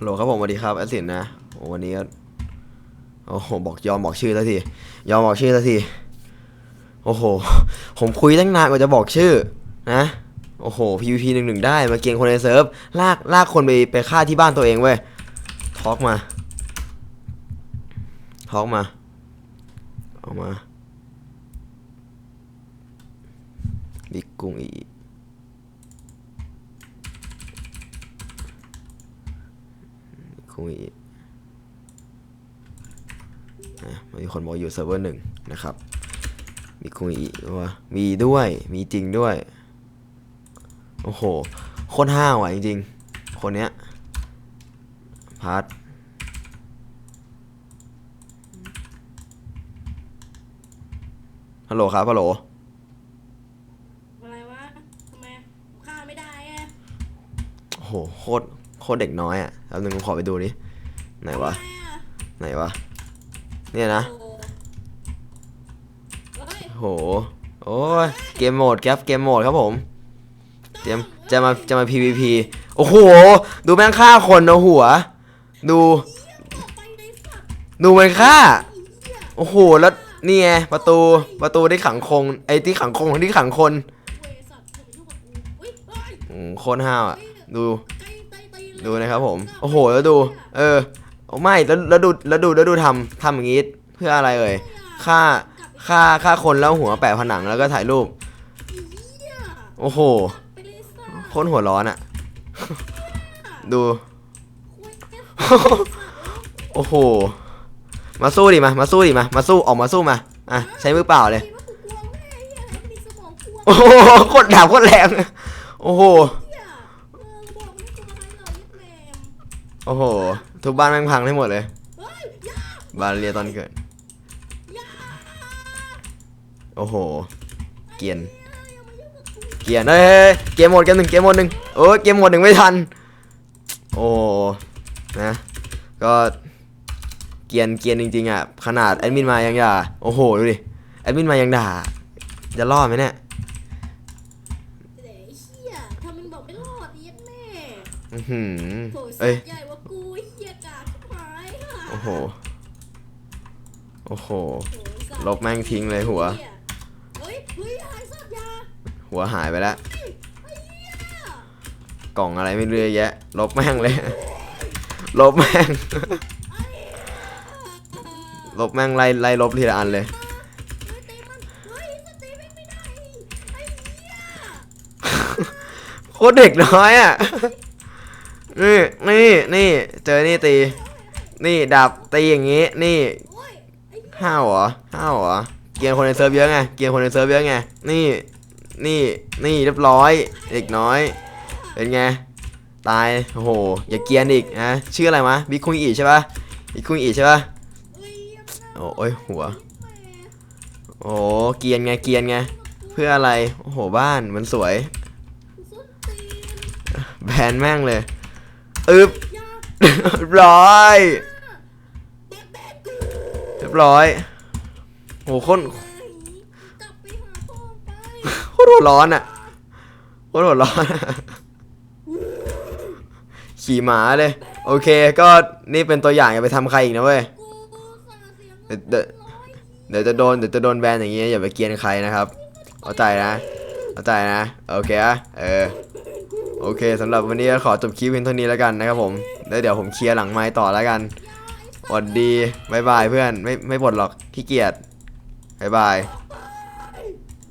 ฮัลโหลครับผมสวัสดีครับแอดสินนะโอ้วันนี้โอ้โหบอกยอมบอกชื่อสักทียอมบอกชื่อสักทีโอ้โห ผมคุยตั้งนานกว่าจะบอกชื่อ นะโอ้โห PVP หนึ่งหนึ่งได้มาเกียงคนในเซิร์ฟลากลากคนไปไปฆ่าที่บ้านตัวเองเว้ยทอกมาทอกมาเอามาบิ๊กกุ้งอี คุยอะมีคนบอกอยู่เซิร์ฟเวอร์หนึ่งนะครับ มีคุยว่ามีด้วย มีจริงด้วย โอ้โห โคตรห้าวอะจริงๆ คนเนี้ย พาร์ทฮัลโหลครับฮัลโหลอะไรวะทำไมข้าวไม่ได้ไงโอ้โห โคตรโคตรเด็กน้อยอะแป๊บนึงผมขอไปดูดิไหนวะ ไหนวะ เนี่ยนะโอ้โห โอ้ย เกมโหมดครับ เกมโหมดครับผมเตรียมจะมา จะมา PVP โอ้โห ดูแม่งฆ่าคนเอาหัว ดู ดูมันฆ่า โอ้โห แล้วนี่ไงประตู ประตูที่ขังคง ไอ้ที่ขังคงที่ขังคนโคตรห้าวอะ ดู ดูนะครับผม โอ้โห แล้วดู เออโอ้ไม่ แล้วแล้วดูแล้วดูแล้วดูทำทำอย่างงี้ เพื่ออะไรเอ่ยฆ่าฆ่าฆ่าคนแล้วหัวแปะผนังแล้วก็ถ่ายรูปไอ้เหี้ยโอ้โหไปเลยสัตว์โคตรหัวร้อนอะดูคุยแค่โอ้โห มาสู้ดิมา มาสู้ดิมา มาสู้ ออกมาสู้มา อะ ใช้มือเปล่าเลยคิดว่ากูกลัวแม่ไอ้เหี้ยแล้วมีสมองกลัวโอ้โหโคตรดาบโคตรแรง โอ้โห โอ้โห ทุกบ้านแม่งพังให้หมดเลยเฮ้ยอย่าบ้านเรียตอนเกิดอย่าโอ้โห เกรียนอย่ามายุ่งกับกูเกรียนเอ้ยเกมหมดเกมหนึ่งเกมหมดหนึ่งโอ้ยเกมหมดหนึ่งไม่ทัน โอ้ นะ ก็เกรียนเกรียนจริงๆอะ ขนาดแอดมินมายังด่า โอ้โห ดูดิ แอดมินมายังด่า จะรอดไหมเนี่ยเดี๋ยวไอ้เหี้ยทำมึงบอกไม่รอดยึดแม่ อือหือโถสัเอ้ยตว์ใหญ่ อ้โห โอ้โหโถสัตว์ลบแม่งทิ้งเลยหัวเหี้ยเฮ้ยเฮ้ยหายสัตว์ยาหัวหายไปแล้วไอ้เหี้ยกล่องอะไรไม่รู้เยอะแยะ ลบแม่งเลย ลบแม่ง ลบแม่งไล่ไล่ลบทีละอันเลย เฮ้ยตีมันเฮ้ยสตีแม่งไม่ได้ไอ้เหี้ยโคตรเด็กน้อยอะ นี่ นี่ นี่ เจอนี่ตี นี่ดับตีอย่างงี้ นี่โอ้ยไอ้เหี้ยห้าวเหรอห้าวเหรอเกียร์คนในเซิร์ฟเยอะไงเกียร์คนในเซิร์ฟเยอะไงนี่นี่นี่เรียบร้อยเด็กน้อยเป็นไงตายโอ้โหอย่าเกรียนอีกนะชื่ออะไรมะบิ๊กคุงอีใช่ปะบิ๊กคุงอีใช่ปะเฮ้ยยังไม่ได้โอ้โอ้ยหัวแม่โอ้โหเกรียนไงเกรียนไงเพื่ออะไรโอ้โหบ้านมันสวยส้นตีนแบนแม่งเลยอึบยา เรียบร้อยเรียบร้อยโอ้โหโคนไอ้กลับไปหาพ่อไปโคตรหัวร้อนอะโคตรหัวร้อนอะขี่หมาเลย โอเคก็นี่เป็นตัวอย่างอย่าไปทำใครอีกนะเว้ย กูสาเสียงเดี๋ยวเดี๋ยวเดี๋ยวจะโดนเดี๋ยวจะโดนแบนอย่างเงี้ยอย่าไปเกรียนใครนะครับเข้าใจนะเข้าใจนะ โอเคอะเออ โอเคสำหรับวันนี้ก็ขอจบคลิปเพียงเท่านี้แล้วกันนะครับผม แล้วเดี๋ยวผมเคลียร์หลังไม้ต่อแล้วกันสวัสดีบายบายเพื่อน ไม่ไม่บ่นหรอกขี้เกียจบายบาย